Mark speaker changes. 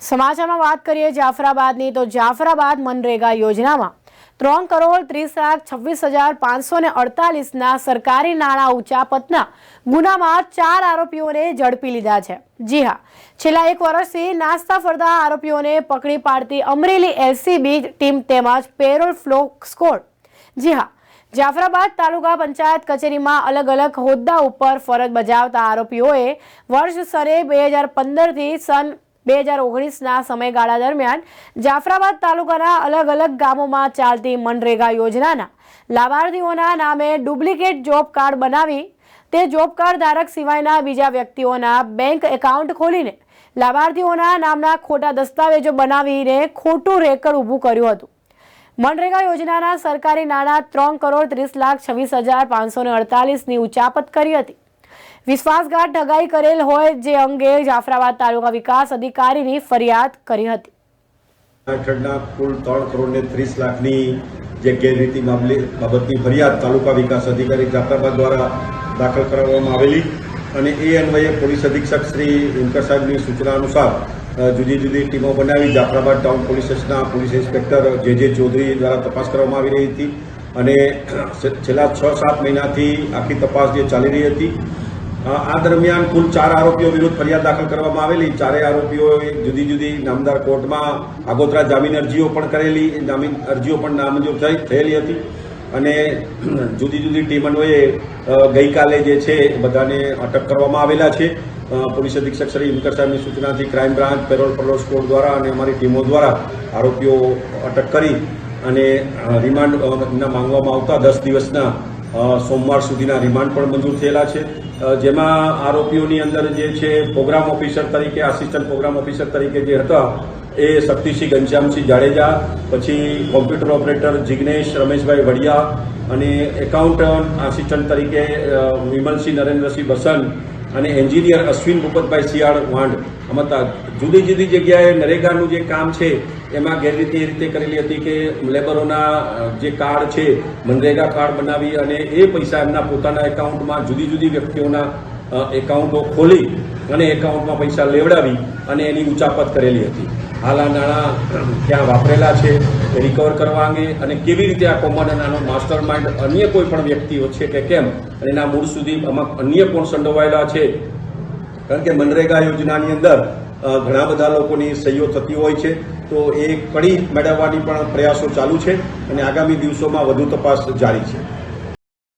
Speaker 1: સમાચારમાં વાત કરીએ જાફરાબાદની, તો જાફરાબાદ મનરેગા યોજનામાં ત્રણ કરોડ ત્રીસ લાખ છવ્વીસ હજાર પાંચસો ને અડતાલીસના સરકારી નાણાં ઉચાપતના ગુનામાં ચાર આરોપીઓને ઝડપી લીધા છે. જી હા, છેલ્લા એક વર્ષથી નાસ્તા ફરતા આરોપીઓને પકડી પાડતી અમરેલી એલસીબી ટીમ તેમજ પેરોલ ફ્લો સ્કોડ. જી હા, જાફરાબાદ તાલુકા પંચાયત કચેરીમાં અલગ અલગ હોદ્દા ઉપર ફરજ બજાવતા આરોપીઓએ વર્ષ સરે બે હજાર પંદરથી સન બે હજાર ઓગણીસના સમયગાળા દરમિયાન જાફરાબાદ તાલુકાના અલગ અલગ ગામોમાં ચાલતી મનરેગા યોજનાના લાભાર્થીઓના નામે ડુપ્લિકેટ જોબ કાર્ડ બનાવી તે જોબ કાર્ડ ધારક સિવાયના બીજા વ્યક્તિઓના બેંક એકાઉન્ટ ખોલીને લાભાર્થીઓના નામના ખોટા દસ્તાવેજો બનાવીને ખોટું રેકર્ડ ઊભું કર્યું હતું. મનરેગા યોજનાના સરકારી નાણાં ત્રણ કરોડ ત્રીસ લાખ છવ્વીસ હજાર પાંચસો ને અડતાલીસની ઉચાપત કરી હતી. વિશ્વાસઘાત ઠગાઈ કરેલ હોય જે અંગે જાફરાબાદ તાલુકા વિકાસ અધિકારીની ફરિયાદ કરી હતી.
Speaker 2: કુલ ત્રણ કરોડ ને ત્રીસ લાખની જે ગેરરીતિ મામલે બાબતની ફરિયાદ તાલુકા વિકાસ અધિકારી જાફરાબાદ દ્વારા દાખલ કરવામાં આવેલી અને એ અન્વયે પોલીસ અધિક્ષક શ્રી ઇન્કર સાહેબની સૂચના અનુસાર જુદી જુદી ટીમો બનાવી Jafrabad town police police inspector J J Chaudhary દ્વારા તપાસ કરવામાં આવી રહી હતી અને છેલ્લા છ સાત મહિનાથી આખી તપાસ જે ચાલી રહી હતી આ દરમિયાન કુલ ચાર આરોપીઓ વિરુદ્ધ ફરિયાદ દાખલ કરવામાં આવેલી. ચારે આરોપીઓએ જુદી જુદી નામદાર કોર્ટમાં આગોતરા જામીન અરજીઓ પણ કરેલી. જામીન અરજીઓ પણ નામંજૂર થઈ, થયેલી હતી. અને જુદી જુદી ટીમ ગઈકાલે જે છે બધાને અટક કરવામાં આવેલા છે. પોલીસ અધિક્ષક શ્રી ઇન્કર સાહેબની સૂચનાથી crime branch, parole parole squad દ્વારા અને અમારી ટીમો દ્વારા આરોપીઓ અટક કરી અને રિમાન્ડના રિમાન્ડ માંગવામાં આવતા દસ દિવસના સોમવાર સુધીના રિમાન્ડ પણ મંજૂર થયેલા છે. જેમાં આરોપીઓની અંદર જે છે, પ્રોગ્રામ ઓફિસર તરીકે, આસિસ્ટન્ટ પ્રોગ્રામ ઓફિસર તરીકે જે હતા, એ શક્તિસિંહ ઘનશ્યામસિંહ જાડેજા, પછી કોમ્પ્યુટર ઓપરેટર જિગ્નેશ રમેશભાઈ વડિયા અને એકાઉન્ટન્ટ આસિસ્ટન્ટ તરીકે વિમલસિંહ નરેન્દ્રસિંહ બસન અને એન્જિનિયર અશ્વિન ભૂપતભાઈ શિયાળ વાંડ આમાં જુદી જુદી જગ્યાએ નરેગાનું જે કામ છે, એમાં ગેરરીતિ એ રીતે કરેલી હતી કે લેબરોના જે કાર્ડ છે, મનરેગા કાર્ડ બનાવી અને એ પૈસા એમના પોતાના એકાઉન્ટમાં જુદી જુદી વ્યક્તિઓના એકાઉન્ટો ખોલી અને એકાઉન્ટમાં પૈસા લેવડાવી અને એની ઉચાપત કરેલી હતી. હાલ નાણાં ક્યાં વાપરેલા છે રિકવર કરવા અંગે અને કેવી રીતે આ કોમન આનો માસ્ટર માઇન્ડ અન્ય કોઈ પણ વ્યક્તિઓ છે કે કેમ, અને એના મૂળ સુધી આમાં અન્ય કોણ સંડોવાયેલા છે? કારણ કે મનરેગા યોજનાની અંદર ઘણા બધા લોકોની સહીઓ થતી હોય છે, તો એ કડી મેળવવાની પણ પ્રયાસો ચાલુ છે અને આગામી દિવસોમાં વધુ તપાસ જારી છે.